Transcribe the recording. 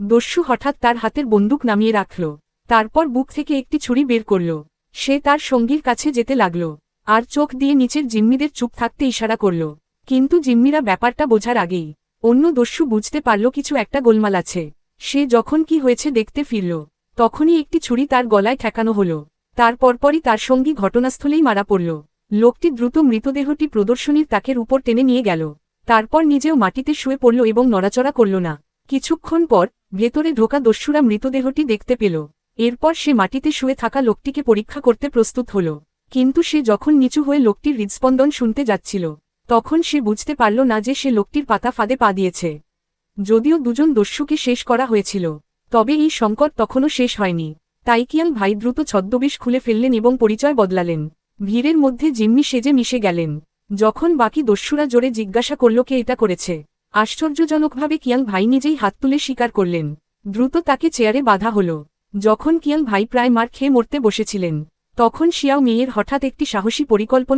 দস্যু হঠাৎ তার হাতের বন্দুক নামিয়ে রাখল। তারপর বুক থেকে একটি ছুরি বের করল। সে তার সঙ্গীর কাছে যেতে লাগল। আর চোখ দিয়ে নিচের জিম্মিদের চুপ থাকতে ইশারা করল। কিন্তু জিম্মিরা ব্যাপারটা বোঝার আগেই অন্য দস্যু বুঝতে পারল কিছু একটা গোলমাল আছে। সে যখন কি হয়েছে দেখতে ফিরল। তখনই একটি ছুরি তার গলায় ঠেকানো হল। তার পরপরই তার সঙ্গী ঘটনাস্থলেই মারা পড়ল। লোকটি দ্রুত মৃতদেহটি প্রদর্শনীর তাকের উপর টেনে নিয়ে গেল। তারপর নিজেও মাটিতে শুয়ে পড়ল এবং নড়াচড়া করল না। কিছুক্ষণ পর ভেতরে ঢোকা দস্যুরা মৃতদেহটি দেখতে পেল। এরপর সে মাটিতে শুয়ে থাকা লোকটিকে পরীক্ষা করতে প্রস্তুত হল। কিন্তু সে যখন নিচু হয়ে লোকটির হৃদস্পন্দন শুনতে যাচ্ছিল, তখন সে বুঝতে পারল না যে সে লোকটির পাতা ফাঁদে পা দিয়েছে। যদিও দুজন দস্যুকে শেষ করা হয়েছিল, তবে এই সংকট তখনও শেষ হয়নি। তাইকিয়াং ভাই দ্রুত ছদ্মবেশ খুলে ফেললেন এবং পরিচয় বদলালেন। ভিড়ের মধ্যে জিম্মি সেজে মিশে গেলেন। যখন বাকি দস্যুরা জোরে জিজ্ঞাসা করল, কে এটা করেছে? আশ্চর্যজনকভাবে কিয়াং ভাই নিজেই হাত তুলে স্বীকার করলেন। দ্রুত তাকে চেয়ারে বাধা হল। যখন কিয়াং ভাই প্রায় মার খেয়ে মরতে বসেছিলেন, তখন শিয়াও মেয়ের হঠাৎ একটি সাহসী পরিকল্পনা